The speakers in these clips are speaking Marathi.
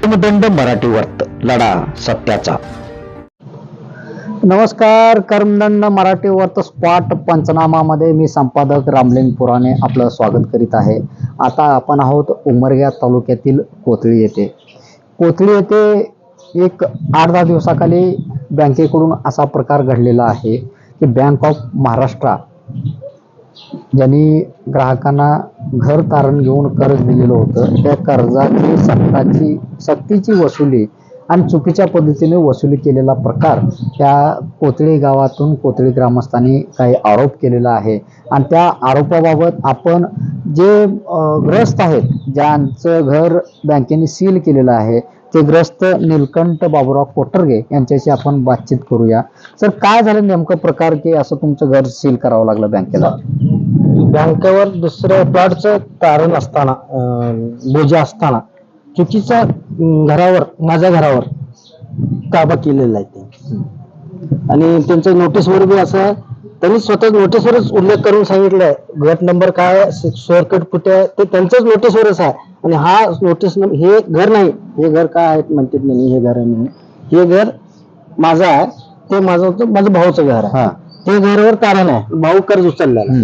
कर्मदंड मराठी वर्त लढा सत्याचा. नमस्कार कर्मदंड मराठी वर्त स्पॉट पंचनामामध्ये मी संपादक रामलिंग पुराणे आपलं स्वागत करीत आहे. आता आपण आहोत उमरग्या तालुक्यातील कोथळी येथे. कोथळी येथे एक आठ दहा दिवसाखाली बँकेकडून असा प्रकार घडलेला आहे की बँक ऑफ महाराष्ट्रा ज्यांनी ग्राहकांना घर तारण घेऊन कर्ज दिलेलं होतं त्या कर्जाची सक्ताची सक्तीची वसुली आणि चुकीच्या पद्धतीने वसुली केलेला प्रकार त्या कोथळी गावातून कोथळी ग्रामस्थांनी काही आरोप केलेला आहे. आणि त्या आरोपाबाबत आपण जे ग्रस्त आहेत ज्यांचं घर बँकेने सील केलेलं आहे ते ग्रस्त नीलकंठ बाबूराव कोटरगे यांच्याशी आपण बातचीत करूया. सर काय झालं नेमकं प्रकार की असं तुमचं घर सील करावं लागलं बँकेला? बँकेवर दुसऱ्या प्लॉटचं तारण असताना बोजा असताना चुकीचा घरावर माझ्या घरावर ताबा केलेला आहे ते आणि त्यांच्या नोटीसवर बी असं त्यांनी स्वतः नोटीसवरच उल्लेख करून सांगितलंय. गट नंबर काय स्क्वेअर कुठे आहे ते त्यांच्याच नोटीसवरच आहे. आणि हा नोटीस हे घर नाही. हे घर काय आहे म्हणतात नाही हे घर आहे म्हणून. हे घर माझं आहे. ते माझं होतं माझं भाऊचं घर आहे. हा. ते घरावर तारण आहे. भाऊ कर्ज. हम्म,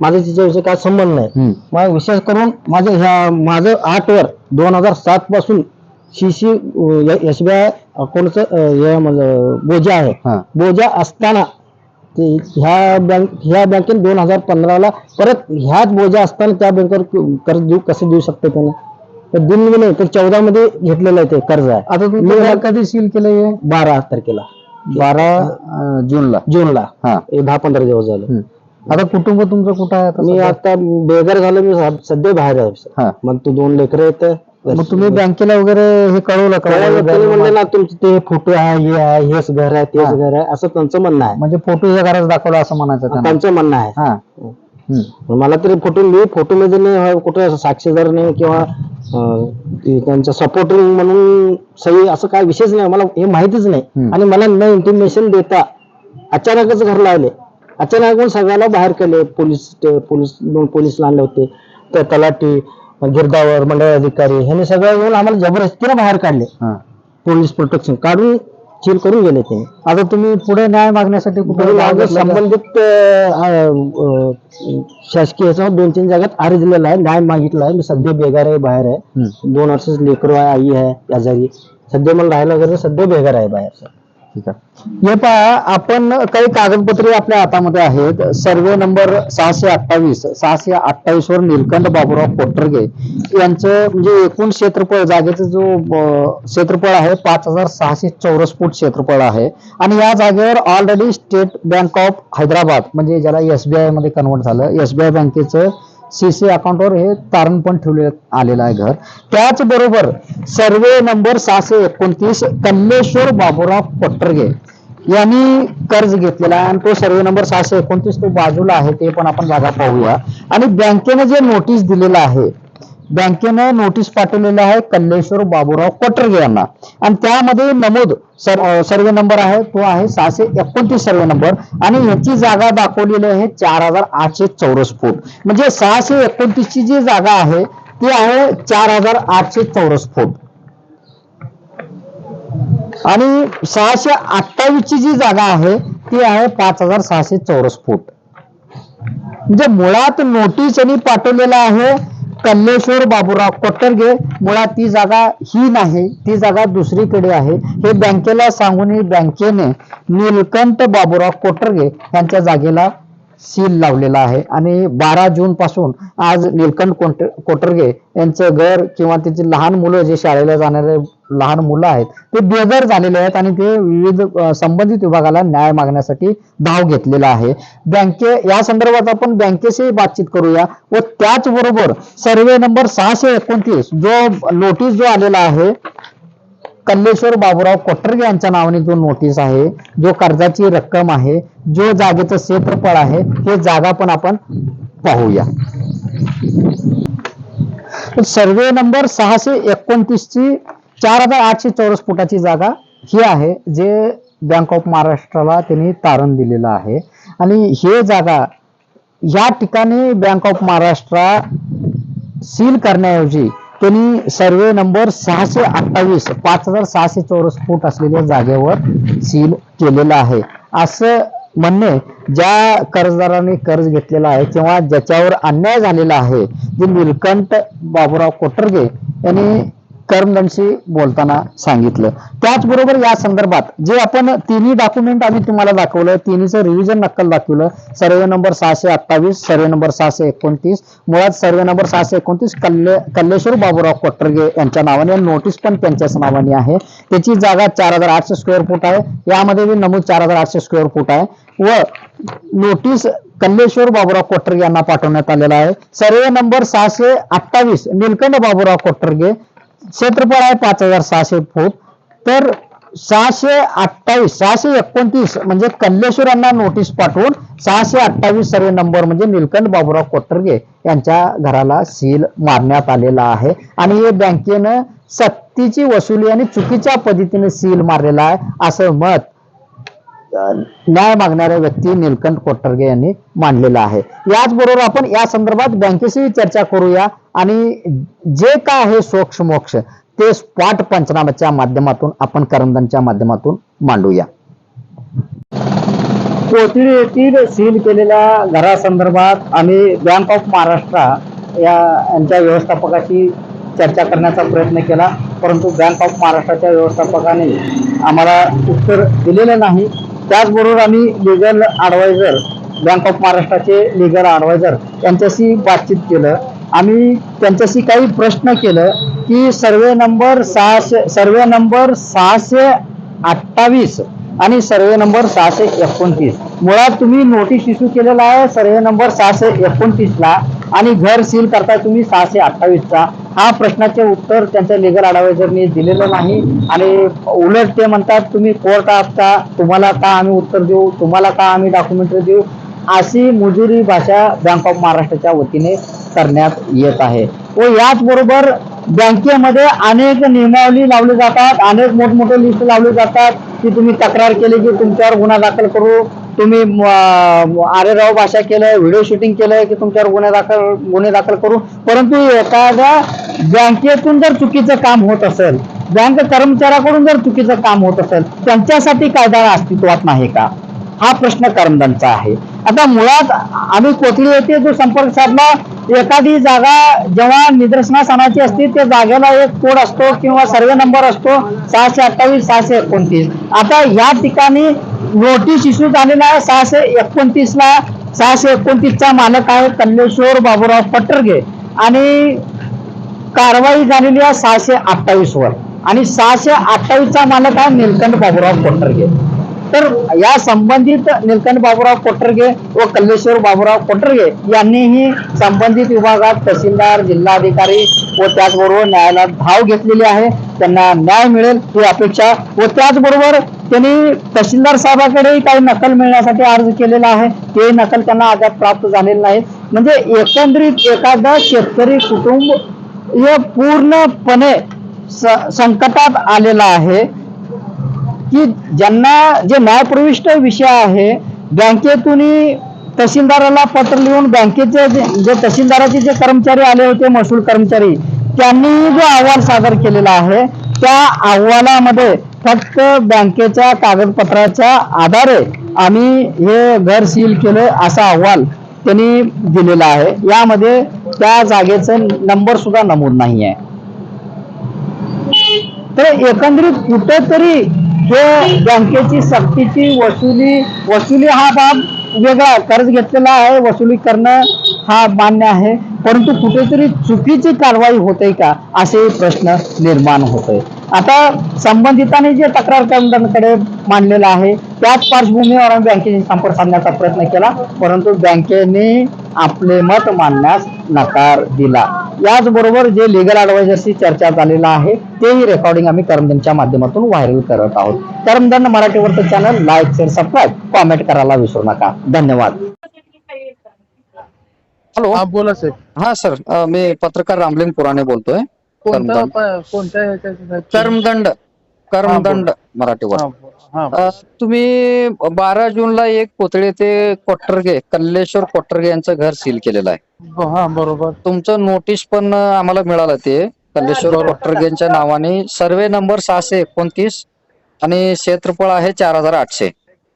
माझा तिच्याविषयी काय संबंध नाही. मग विशेष करून माझं ह्या माझं आठ वर दोन हजार सात पासून सीसी एस बी आय अकाउंटचं हे माझं बोजा आहे. हा. बोजा असताना ह्या बँक ह्या बँकेने दोन हजार पंधराला परत ह्याच बोजा असताना त्या बँकेवर कर्ज देऊ कसं देऊ शकते त्याने? तर बी नाही तर चौदा मध्ये घेतलेलं आहे ते कर्ज आहे. आता तुम्ही कधी सील केलं बारा तारखेला. बारा जूनला. जूनला. हा. हे दहा पंधरा दिवस झाले. आता कुटुंब तुमचं कुठं आहे मी? आता बेघर झालो मी सध्या बाहेर आहे. हा. मग तू दोन लेकरं आहेत मग तुम्ही बँकेला वगैरे हे कळवलं का? त्यांनी म्हणले ना तुमचे ते फोटो आहे हे आहे हेच घर आहे तेच हा. घर आहे असं त्यांचं म्हणणं आहे. म्हणजे फोटो घरात दाखवलं असं म्हणायचं त्यांना. त्यांचं म्हणणं आहे. हा. हम्म. मला तरी फोटो मी फोटो मध्ये नाही कुठे साक्षीदार नाही किंवा अं, ते त्यांचं सपोर्टिंग म्हणून सही असं काय विशेष नाही. मला हे माहितीच नाही. हम्म. आणि मला न इंटिमेशन देता अचानकच घर लावले. अचानक मग सगळ्याला बाहेर केले. पोलीस ते पोलीस दोन पोलीस आणले होते. तर तलाठी गिरदावर मंडळ अधिकारी ह्यांनी सगळं येऊन आम्हाला जबरदस्तीने बाहेर काढले. हा. पोलीस प्रोटेक्शन काढून सील करून गेले ते. आता तुम्ही पुढे न्याय मागण्यासाठी कुठे संबंधित शासकीय दोन तीन जागात आर दिलेला आहे न्याय मागितला आहे. मी सध्या बेगार आहे बाहेर आहे. दोन वर्ष लेकरू आहे आई आहे आजारी. सध्या मला राहायला वगैरे सध्या बेगार आहे बाहेर. ठीक आहे. हे पहा आपण काही कागदपत्रे आपल्या हातामध्ये आहेत. सर्वे नंबर सहाशे अठ्ठावीस सहाशे अठ्ठावीस वर निलकंठ बाबूराव कोटरगे यांचं म्हणजे एकूण क्षेत्रफळ जागेचं जो क्षेत्रफळ आहे पाच हजार सहाशे चौरस फूट क्षेत्रफळ आहे. आणि या जागेवर already State Bank of Hyderabad म्हणजे ज्याला एसबीआयमध्ये कन्वर्ट झालं एसबीआय बँकेचं सीसी अकाउंटवर हे तारण पण ठेवले आलेलं आहे घर. त्याचबरोबर सर्वे नंबर सहाशे एकोणतीस कल्लेश्वर बाबूराव पटरगे यांनी कर्ज घेतलेला आहे. आणि तो सर्वे नंबर सहाशे एकोणतीस तो बाजूला आहे ते पण आपण जागा पाहूया. आणि बँकेने जे नोटीस दिलेलं आहे बँकेनं नोटीस पाठवलेलं आहे कल्लेश्वर बाबूराव कोटरगे यांना. आणि त्यामध्ये नमूद सर सर्वे नंबर आहे तो आहे सहाशे एकोणतीस सर्वे नंबर. आणि ह्याची जागा दाखवलेली आहे चार हजार आठशे चौरस फूट. म्हणजे सहाशे एकोणतीस ची जी जागा आहे ती आहे चार हजार आठशे चौरस फूट. आणि सहाशे अठ्ठावीस ची जी जागा आहे ती आहे पाच हजार सहाशे चौरस फूट. म्हणजे मुळात नोटीस यांनी पाठवलेला आहे कन्नेश्वर बाबूराव कोटरगे मुळात ती जागा ही नाही ती जागा दुसरीकडे आहे. हे बँकेला सांगून बँकेने नीलकंठ बाबूराव कोटरगे यांच्या जागेला सील लावलेला आहे. आणि बारा जून पासून आज नीलकंठ कोट- कोटरगे यांचं घर किंवा त्याची लहान मुलं जे शाळेला जाणारे लहान मुलं आहेत ते बेघर झालेले आहेत आणि ते विविध संबंधित विभागाला न्याय मागण्यासाठी धाव घेतलेला आहे. बँके या संदर्भात आपण बँकेशी बातचीत करूया व त्याचबरोबर सर्वे नंबर सहाशे एकोणतीस जो नोटीस जो आलेला आहे कल्लेश्वर बाबूराव कोटरगे यांच्या नावाने जो नोटीस आहे जो कर्जाची रक्कम आहे जो जागेचं क्षेत्रफळ आहे हे जागा पण आपण पाहूया. सर्वे नंबर सहाशे एकोणतीस ची चार हजार आठशे चौरस फुटाची जागा ही आहे जे बँक ऑफ महाराष्ट्राला त्यांनी तारण दिलेलं आहे. आणि हे जागा या ठिकाणी बँक ऑफ महाराष्ट्र सील करण्याऐवजी त्यांनी सर्वे नंबर सहाशे अठ्ठावीस पाच हजार सहाशे चौरस फूट असलेल्या जागेवर सील केलेलं आहे. असं म्हणणे ज्या कर्जदारांनी कर्ज घेतलेला आहे किंवा ज्याच्यावर अन्याय झालेला आहे जे निलकंठ बाबुराव कोटरगे यांनी कर्मदंशी बोलताना सांगितलं. त्याचबरोबर या संदर्भात जे आपण तिन्ही डॉक्युमेंट आम्ही तुम्हाला दाखवलं तिन्हीचं रिव्हिजन नक्कल दाखवलं. सर्वे नंबर सहाशे अठ्ठावीस सर्वे नंबर सहाशे एकोणतीस. मुळात सर्वे नंबर सहाशे एकोणतीस कल्ले कल्लेश्वर बाबूराव कोटरगे यांच्या नावाने नोटीस पण त्यांच्याच नावाने आहे. त्याची जागा चार हजार आठशे स्क्वेअर फूट आहे. यामध्ये नमूद चार हजार आठशे स्क्वेअर फूट आहे. व नोटीस कल्लेश्वर बाबूराव कोटरगे यांना पाठवण्यात आलेला आहे. सर्वे नंबर सहाशे अठ्ठावीस निलकंठ बाबूराव कोटरगे क्षेत्रफळ आहे पाच हजार सहाशे फूट. तर सहाशे अठ्ठावीस सहाशे एकोणतीस म्हणजे कल्लेश्वरांना नोटीस पाठवून सहाशे अठ्ठावीस सर्व नंबर म्हणजे निलकंठ बाबूराव कोटरगे यांच्या घराला सील मारण्यात आलेला आहे. आणि हे बँकेनं सक्तीची वसुली आणि चुकीच्या पद्धतीने सील मारलेला आहे असं मत न्याय मागणाऱ्या व्यक्ती निलकंठ कोटरगे यांनी मांडलेला आहे. याचबरोबर आपण या संदर्भात बँकेशी चर्चा करूया आणि जे काय आहे सोक्ष मोक्ष ते स्पॉट पंचनाम्याच्या माध्यमातून आपण करंदांच्या माध्यमातून मांडूया. कोथळी येथील सील केलेल्या घरासंदर्भात आम्ही बँक ऑफ महाराष्ट्र या यांच्या व्यवस्थापकाशी चर्चा करण्याचा प्रयत्न केला परंतु बँक ऑफ महाराष्ट्राच्या व्यवस्थापकाने आम्हाला उत्तर दिलेलं नाही. त्याचबरोबर आम्ही लिगल ॲडवायझर बँक ऑफ महाराष्ट्राचे लिगल ॲडवायझर यांच्याशी बातचीत केलं. आम्ही त्यांच्याशी काही प्रश्न केलं की सर्वे नंबर सहाशे सर्वे नंबर सहाशे अठ्ठावीस आणि सर्वे नंबर सहाशे एकोणतीस. मुळात तुम्ही नोटीस इश्यू केलेला आहे सर्वे नंबर सहाशे एकोणतीसला आणि घर सील करताय तुम्ही सहाशे अठ्ठावीसचा. हा प्रश्नाचे उत्तर त्यांच्या लिगल अडवायझरनी दिलेलं नाही. आणि उलट ते म्हणतात तुम्ही कोर्ट आहात का? तुम्हाला का आम्ही उत्तर देऊ? तुम्हाला का आम्ही डॉक्युमेंटरी देऊ? अशी मुजुरी भाषा बँक ऑफ महाराष्ट्राच्या वतीने करण्यात येत आहे. व याचबरोबर बँकेमध्ये अनेक नियमावली लावली जातात. अनेक मोठमोठे लिस्ट लावले जातात की तुम्ही तक्रार केली की तुमच्यावर गुन्हा दाखल करू. तुम्ही आरेराव भाषा केलं व्हिडिओ शूटिंग केलं की तुमच्यावर गुन्हे दाखल गुन्हे दाखल करू परंतु एखाद्या बँकेतून जर चुकीचं काम होत असेल बँक कर्मचाऱ्याकडून जर चुकीचं काम होत असेल त्यांच्यासाठी कायदा अस्तित्वात नाही का? हा प्रश्न करमदांचा आहे. आता मुळात आम्ही कोथळी येथे जो संपर्क साधला एखादी जागा जेव्हा निदर्शनास आणायची असते त्या जागेला एक कोड असतो किंवा सर्वे नंबर असतो सहाशे अठ्ठावीस सहाशे एकोणतीस. आता या ठिकाणी नोटीस इश्यू झालेला आहे सहाशे एकोणतीस ला सहाशे एकोणतीसचा मालक आहे कल्लेश्वर बाबूराव पटरगे. आणि कारवाई झालेली आहे सहाशे अठ्ठावीस वर. आणि सहाशे अठ्ठावीसचा मालक आहे निलकंठ बाबूराव पटरगे. तर या संबंधित निलकंठ बाबूराव कोटरगे व कल्लेश्वर बाबूराव कोटरगे यांनीही संबंधित विभागात तहसीलदार जिल्हाधिकारी व त्याचबरोबर न्यायालयात धाव घेतलेली आहे. त्यांना न्याय मिळेल ही अपेक्षा व त्याचबरोबर त्यांनी तहसीलदार साहेबाकडेही काही नकल मिळण्यासाठी अर्ज केलेला आहे. ते नकल त्यांना अद्याप प्राप्त झालेलं नाही म्हणजे एकंदरीत एखादा शेतकरी कुटुंब हे पूर्णपणे संकटात आलेला आहे. की ज्यांना जे न्यायप्रविष्ट विषय आहे बँकेतून तहसीलदाराला पत्र लिहून बँकेचे जे जे तहसीलदाराचे जे कर्मचारी आले होते महसूल कर्मचारी त्यांनी जो अहवाल सादर केलेला आहे त्या अहवालामध्ये फक्त बँकेच्या कागदपत्राच्या आधारे आम्ही हे घर सील केलं असा अहवाल त्यांनी दिलेला आहे. यामध्ये त्या जागेचं नंबर सुद्धा नमूद नाही आहे तर एकंदरीत कुठेतरी हे बँकेची सक्तीची वसुली वसुली हा बाब वेगळा कर्ज घेतलेला आहे वसुली करणं हा मान्य आहे. परंतु कुठेतरी चुकीची कारवाई होते का? असे प्रश्न निर्माण होते आता संबंधितांनी जे तक्रार कर्मचाऱ्यांकडे मांडलेलं आहे त्याच पार्श्वभूमीवर आम्ही बँकेशी संपर्क साधण्याचा प्रयत्न केला. परंतु बँकेने आपले मत मांडण्यास नकार दिला. याचबरोबर जे लिगल ॲडवायझरशी चर्चा झालेला आहे तेही रेकॉर्डिंग आम्ही करमदनच्या माध्यमातून व्हायरल करत आहोत. करमदन मराठीवरचं channel like share subscribe comment करायला विसरू नका. धन्यवाद. हॅलो हा बोला साहेब हा सर मी पत्रकार रामलिंग पुराणे बोलतोय. कोणता करमदंड. कोणत्या कर्मदंड. कर्मदंड. मराठीवर. हा, हा. अ, तुम्ही बारा जूनला एक कोथळे ते कोटरगे कल्लेश्वर कोटरगे यांचं घर सील केलेलं आहे. ब- हा बरोबर. तुमचं नोटीस पण आम्हाला मिळालं ते कल्लेश्वर कोटरगेंच्या नावाने. सर्वे नंबर सहाशे एकोणतीस आणि क्षेत्रफळ आहे चार हजार आठशे.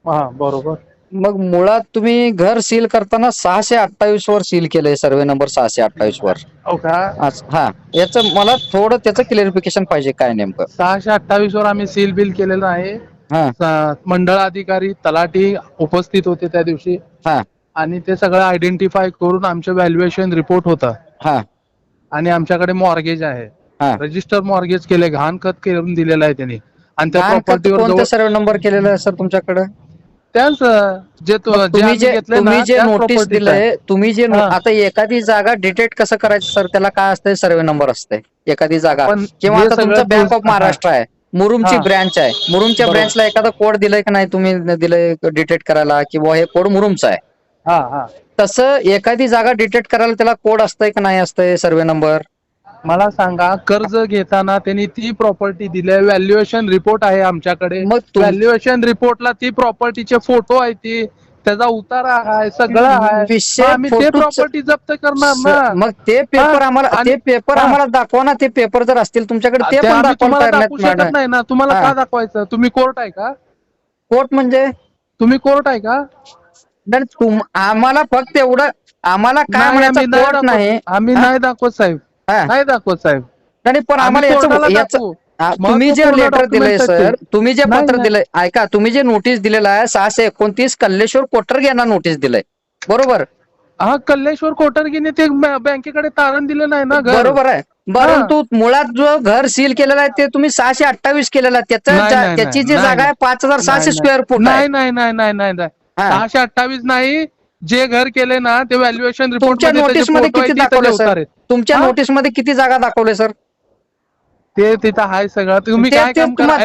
हा बरोबर. मग मुळात तुम्ही घर सील करताना सहाशे अठ्ठावीस वर सील केलंय सर्वे नंबर सहाशे अठ्ठावीस वर. हो का? आज- हा. याचं मला थोडं त्याचं क्लिअरिफिकेशन पाहिजे काय नेमकं. सहाशे अठ्ठावीस वर आम्ही सील बिल केलेलं आहे. हा. स- मंडळ अधिकारी तलाठी उपस्थित होते त्या दिवशी. हा. आणि ते सगळं आयडेंटिफाय करून आमचं व्हॅल्युएशन रिपोर्ट होता. हा. आणि आमच्याकडे मॉर्गेज आहे. हा. रजिस्टर मॉर्गेज केले घाण खत करून दिलेलं आहे त्यांनी. आणि त्या खत प्रॉपर्टीवर सर्वे नंबर केलेला आहे सर तुमच्याकडे? त्याच जे तुम्ही जे तुम्ही जे नोटीस. दिलंय तुम्ही जे. आता एखादी जागा डिटेक्ट कसं करायचं सर त्याला काय असतंय? सर्वे नंबर असते एखादी जागा. किंवा आता तुमचं बँक ऑफ महाराष्ट्र आहे. मुरुमची. ब्रँच आहे. मुरुमच्या. ब्रँचला एखादा कोड दिलाय का नाही तुम्ही दिलंय डिटेक्ट करायला? किंवा हे कोड मुरुमचा आहे. हा हा. तसं एखादी जागा डिटेक्ट करायला त्याला कोड असतंय का नाही असतंय सर्वे नंबर मला सांगा कर्ज घेताना त्यांनी ती प्रॉपर्टी दिली व्हॅल्युएशन रिपोर्ट आहे आमच्याकडे. मग तुम- व्हॅल्युएशन रिपोर्टला ती प्रॉपर्टीचे फोटो आहे ती. त्याचा उतारा आहे सगळं आहे. विषय मग आम्ही ते प्रॉपर्टी जप्त करणार ना. मग ते पेपर हा, आम्हाला आणि- ते पेपर हा. आम्हाला दाखवा ना ते पेपर जर असतील तुमच्याकडे ते ते पण आम्ही तुम्हाला दाखवू शकत नाही ना. तुम्हाला हा. का दाखवायचं? तुम्ही कोर्ट आहे का? कोर्ट म्हणजे? तुम्ही कोर्ट आहे का? नाही, तुम- आम्हाला फक्त एवढं आम्हाला काय नाही, म्हणायचं आम्ही नाही कोर्ट दाखवत. नाही. आम्ही हा? नाही दाखवत साहेब. हा. नाही दाखवत साहेब नाही पण आम्हाला आम्ही याचं कोर्टाला याचं दाखवू. हा, तुम्ही जे महत्त्वपूर्ण लेटर दिलंय सर. तुम्ही जे नाही, पत्र नाही. दिलंय ऐका तुम्ही जे नोटीस दिलेलं आहे सहाशे एकोणतीस कल्लेश्वर कोटरगे यांना नोटीस दिलंय बरोबर हा कल्लेश्वर कोटरगीने ते बँकेकडे तारण दिलं नाही ना घर बरोबर आहे परंतु मुळात जो घर सील केलेला आहे ते तुम्ही सहाशे अठ्ठावीस केलेला आहे त्याचं नाही, जा- नाही, त्याची जी नाही, जागा आहे. पाच हजार सहाशे नाही, स्क्वेअर फूट नाही नाही नाही नाही नाही नाही हा. सहाशे अठ्ठावीस नाही जे घर केले ना ते व्हॅल्युएशन रिपोर्ट तुमच्या नोटीसमध्ये किती दाखवले सर तुमच्या हा? नोटीसमध्ये किती जागा दाखवले सर ते तिथं आहे सगळं. तुम्ही ते- काय काम करा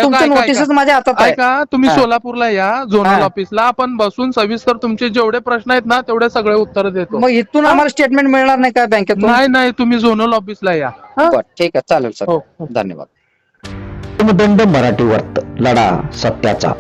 तुम्हा-. सोलापूरला या झोनल. ऑफिसला आपण बसून सविस्तर तुमचे जेवढे प्रश्न आहेत ना तेवढे सगळे उत्तर देतो. मग इथून आम्हाला स्टेटमेंट मिळणार नाही का बँकेतून नाही नाही तुम्ही झोनल ऑफिसला या. हा? ठीक आहे चालेल सर हो हो. धन्यवाद. दंड मराठी वर्त लढा सत्याचा.